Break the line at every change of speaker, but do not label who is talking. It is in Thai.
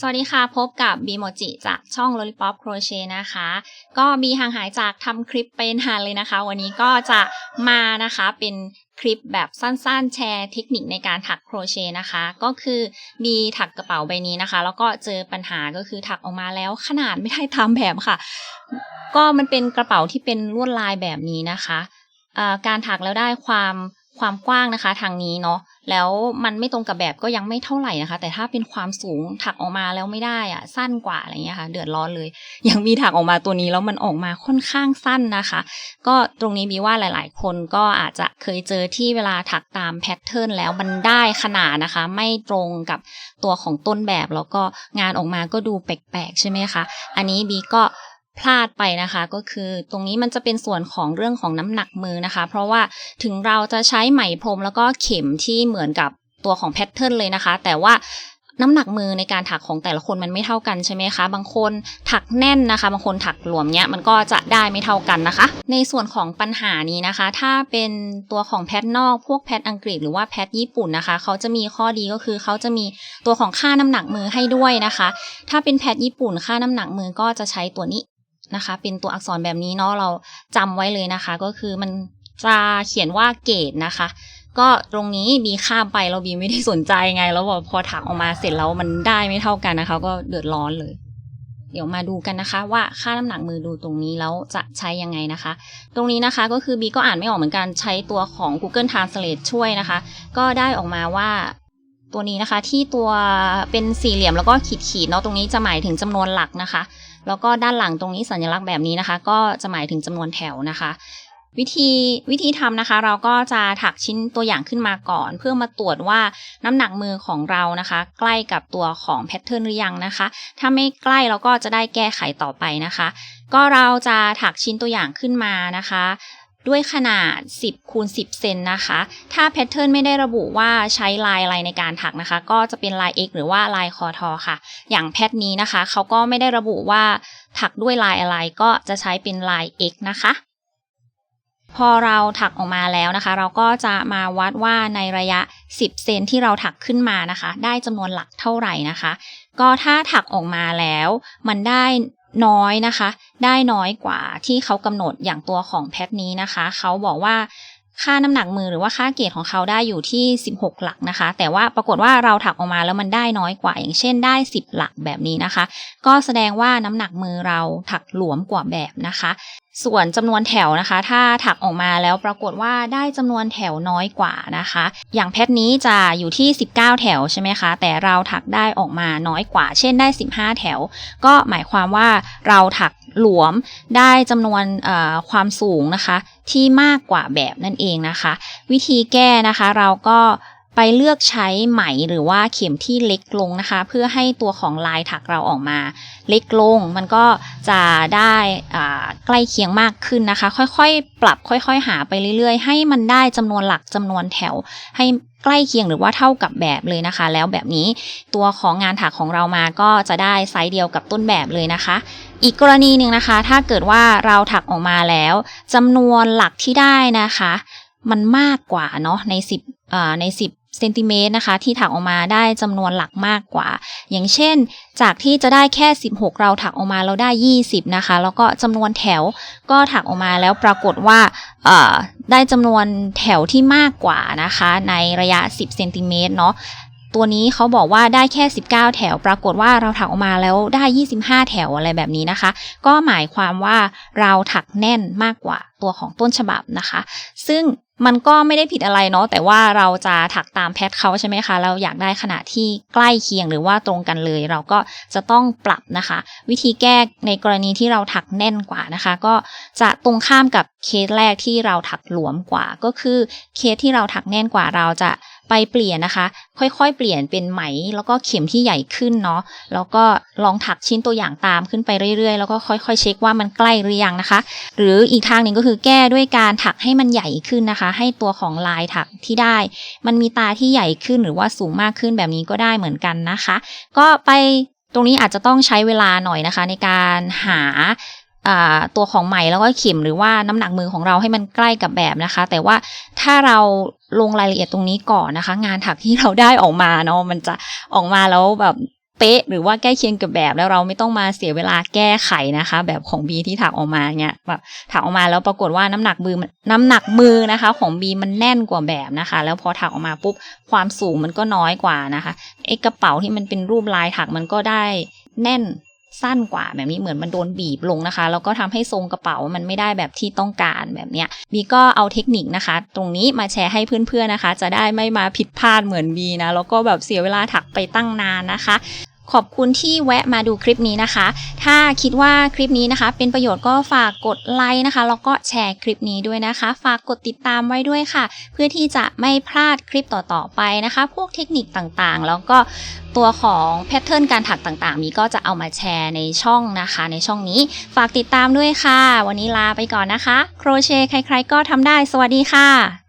สวัสดีค่ะ พบกับบีโมจิจากช่อง Lollipop Crochet นะคะ ก็บีห่างหายจากทำคลิปไปนานเลยนะคะ วันนี้ก็จะมานะคะเป็นคลิปแบบสั้นๆ แชร์เทคนิคในการถักโครเชต์นะคะ ก็คือบีถักกระเป๋าใบนี้นะคะ แล้วก็เจอปัญหาก็คือถักออกมาแล้วขนาดไม่ได้ตามแบบค่ะ ก็มันเป็นกระเป๋าที่เป็นลวดลายแบบนี้นะคะการถักแล้วได้ความ ความกว้างนะคะ ทางนี้เนาะแล้วมันไม่ตรงกับแบบก็ยังไม่เท่าไหร่นะคะ แต่ถ้าเป็นความสูงถักออกมาแล้วไม่ได้อะสั้นกว่าอะไรเงี้ยค่ะ เดือดร้อนเลย ยังมีถักออกมาตัวนี้แล้วมันออกมาค่อนข้างสั้นนะคะ ก็ตรงนี้มีว่าหลายๆ คนก็อาจจะเคยเจอที่เวลาถักตามแพทเทิร์นแล้วมันได้ขนาดนะคะ ไม่ตรงกับตัวของต้นแบบแล้วก็งานออกมาก็ดูแปลกๆใช่ไหมคะ อันนี้บีก็ พลาดไปนะคะก็คือตรงนี้มันจะเป็นส่วนของเรื่องของน้ำหนักมือนะคะ เพราะว่าถึงเราจะใช้ไหมพรมแล้วก็เข็มที่เหมือนกับตัวของแพทเทิร์นเลยนะคะ แต่ว่าน้ำหนักมือในการถักของแต่ละคนมันไม่เท่ากันใช่ไหมคะ บางคนถักแน่นนะคะ บางคนถักหลวมเนี้ยมันก็จะได้ไม่เท่ากันนะคะ ในส่วนของปัญหานี้นะคะ ถ้าเป็นตัวของแพทนอก พวกแพทอังกฤษหรือว่าแพทญี่ปุ่นนะคะ เขาจะมีข้อดีก็คือเขาจะมีตัวของค่าน้ำหนักมือให้ด้วยนะคะ ถ้าเป็นแพทญี่ปุ่นค่าน้ำหนักมือก็จะใช้ตัวนี้ นะคะ เป็นตัวอักษรแบบนี้เนาะเราจำไว้เลยนะคะ ก็คือมันจะเขียนว่าเกตนะคะ ก็ตรงนี้บีข้ามไปเราบีไม่ได้สนใจไง แล้วพอถักออกมาเสร็จแล้วมันได้ไม่เท่ากันนะคะ ก็เดือดร้อนเลย เดี๋ยวมาดูกันนะคะว่าค่าน้ำหนักมือดูตรงนี้แล้วจะใช้ยังไงนะคะ ตรงนี้นะคะก็คือบีก็อ่านไม่ออกเหมือนกันใช้ตัวของ Google Translate ช่วยนะคะ ก็ได้ออกมาว่า ตัวนี้นะคะที่ตัวเป็นสี่เหลี่ยมแล้วก็ขีดขีดเนาะตรงนี้จะหมายถึงจำนวนหลักนะคะ แล้วก็ด้านหลังตรงนี้สัญลักษณ์แบบนี้นะคะ ก็จะหมายถึงจำนวนแถวนะคะ วิธีวิธีทำนะคะ เราก็จะถักชิ้นตัวอย่างขึ้นมาก่อน เพื่อมาตรวจว่าน้ำหนักมือของเรานะคะ ใกล้กับตัวของแพทเทิร์นหรือยังนะคะ ถ้าไม่ใกล้เราก็จะได้แก้ไขต่อไปนะคะ ก็เราจะถักชิ้นตัวอย่างขึ้นมานะคะ ด้วยขนาด 10คูณ10 เซนนะคะ ถ้าแพทเทิร์นไม่ได้ระบุว่าใช้ลายอะไรในการถักนะคะ ก็จะเป็นลาย X หรือว่าลายคอทอค่ะ อย่างแพทนี้นะคะ เขาก็ไม่ได้ระบุว่าถักด้วยลายอะไรก็จะใช้เป็นลาย X นะคะ พอเราถักออกมาแล้วนะคะ เราก็จะมาวัดว่าในระยะ 10 เซนที่เราถักขึ้นมานะคะ ได้จำนวนหลักเท่าไหร่นะคะ ก็ถ้าถักออกมาแล้ว มันได้ น้อยนะคะ ได้น้อยกว่าที่เขากำหนดอย่างตัวของแพทนี้นะคะ เขาบอกว่า ค่าน้ำหนักมือหรือว่าค่าเกรดของเขาได้อยู่ที่ 16 หลักนะคะ แต่ว่าปรากฏว่าเราถักออกมาแล้วมันได้น้อยกว่า อย่างเช่นได้ 10 หลักแบบนี้นะคะ ก็แสดงว่าน้ำหนักมือเราถักหลวมกว่าแบบนะคะ ส่วนจำนวนแถวนะคะ ถ้าถักออกมาแล้วปรากฏว่าได้จำนวนแถวน้อยกว่านะคะ อย่างแพทนี้จะอยู่ที่ 19 แถวใช่ไหมคะ แต่เราถักได้ออกมาน้อยกว่า เช่นได้ 15 แถว ก็หมายความว่าเราถัก หลวมได้จำนวนความสูงนะคะ ที่มากกว่าแบบนั่นเองนะคะ วิธีแก้นะคะเราก็ไปเลือกใช้ไหมหรือว่าเข็มที่เล็กลงนะคะ เพื่อให้ตัวของลายถักเราออกมา เล็กลงมันก็จะได้ใกล้เคียงมากขึ้นนะคะ ค่อยๆ ปรับค่อยๆ หาไปเรื่อย ๆ ให้มันได้จำนวนหลักจำนวนแถว ให้ใกล้เคียงหรือว่าเท่ากับแบบเลยนะคะ แล้วแบบนี้ตัวของงานถักของเรามาก็จะได้ไซส์เดียวกับต้นแบบเลยนะคะ อีกกรณีหนึ่งนะคะ ถ้าเกิดว่าเราถักออกมาแล้วจำนวนหลักที่ได้นะคะ มันมากกว่าเนาะใน 10ใน 10เซนติเมตรนะคะ ที่ถักออกมาได้จำนวนหลักมากกว่า อย่างเช่น จากที่จะได้แค่ 16 เราถักออกมาเราได้ 20 นะคะ แล้วก็จำนวนแถวก็ถักออกมาแล้วปรากฏว่าได้จำนวนแถวที่มากกว่านะคะ ในระยะ 10เซนติเมตรเนาะ ตัวนี้เขาบอกว่าได้แค่ 19 แถว ปรากฏว่าเราถักออกมาแล้วได้ 25 แถวอะไรแบบนี้นะคะ ก็หมายความว่าเราถักแน่นมากกว่าตัวของต้นฉบับนะคะ ซึ่ง มันก็ไม่ได้ผิดอะไรเนาะแต่ว่าเราจะถักตามแพทเขาใช่ไหมคะ เราอยากได้ขนาดที่ใกล้เคียงหรือว่าตรงกันเลย เราก็จะต้องปรับนะคะ วิธีแก้ในกรณีที่เราถักแน่นกว่านะคะ ก็จะตรงข้ามกับเคสแรกที่เราถักหลวมกว่า ก็คือเคสที่เราถักแน่นกว่าเราจะไปเปลี่ยนนะคะ ค่อยๆ เปลี่ยนเป็นไหม แล้วก็เข็มที่ใหญ่ขึ้นเนาะแล้วก็ลองถักชิ้นตัวอย่างตามขึ้นไปเรื่อยๆ แล้วก็ค่อยๆ เช็คว่ามันใกล้หรือยังนะคะ หรืออีกทางหนึ่งก็คือแก้ด้วยการถักให้มันใหญ่ขึ้นนะคะให้ตัวของลายถักที่ได้ มันมีตาที่ใหญ่ขึ้นหรือว่าสูงมากขึ้นแบบนี้ก็ได้เหมือนกันนะคะ ก็ไปตรงนี้อาจจะต้องใช้เวลาหน่อยนะคะ ในการหาตัวของไหมแล้วก็เข็มหรือว่าน้ำหนักมือของเราให้มันใกล้กับแบบนะคะ แต่ว่าถ้าเราลงรายละเอียดตรงนี้ก่อนนะคะ งานถักที่เราได้ออกมาเนาะมันจะออกมาแล้วแบบ เป๊ะหรือว่าใกล้เคียงกับแบบแล้วเราไม่ต้องมาเสียเวลาแก้ไขนะคะ แบบของบีที่ถักออกมาเนี่ยแบบถักออกมาแล้วปรากฏว่าน้ำหนักมือนน้ำหนักมือนะคะ ของบีมันแน่นกว่าแบบนะคะ แล้วพอถักออกมาปุ๊บความสูงมันก็น้อยกว่านะคะไอ้กระเป๋าที่มันเป็นรูปลายถักมันก็ได้แน่น สั้นกว่าแบบนี้เหมือนมันโดนบีบลงนะคะ แล้วก็ทำให้ทรงกระเป๋ามันไม่ได้แบบที่ต้องการแบบเนี้ยบีก็เอาเทคนิคนะคะ ตรงนี้มาแชร์ให้เพื่อนๆนะคะ จะได้ไม่มาผิดพลาดเหมือนบีนะแล้วก็แบบเสียเวลาถักไปตั้งนานนะคะ ขอบคุณที่แวะมาดูคลิปนี้นะคะ ถ้าคิดว่าคลิปนี้นะคะ เป็นประโยชน์ก็ฝากกดไลค์นะคะ แล้วก็แชร์คลิปนี้ด้วยนะคะ ฝากกดติดตามไว้ด้วยค่ะ เพื่อที่จะไม่พลาดคลิปต่อๆไปนะคะ พวกเทคนิคต่างๆ แล้วก็ตัวของแพทเทิร์นการถักต่างๆมีก็จะเอามาแชร์ในช่องนะคะ ในช่องนี้ ฝากติดตามด้วยค่ะ วันนี้ลาไปก่อนนะคะ โครเชต์ใคร ๆ ก็ทำได้ สวัสดีค่ะ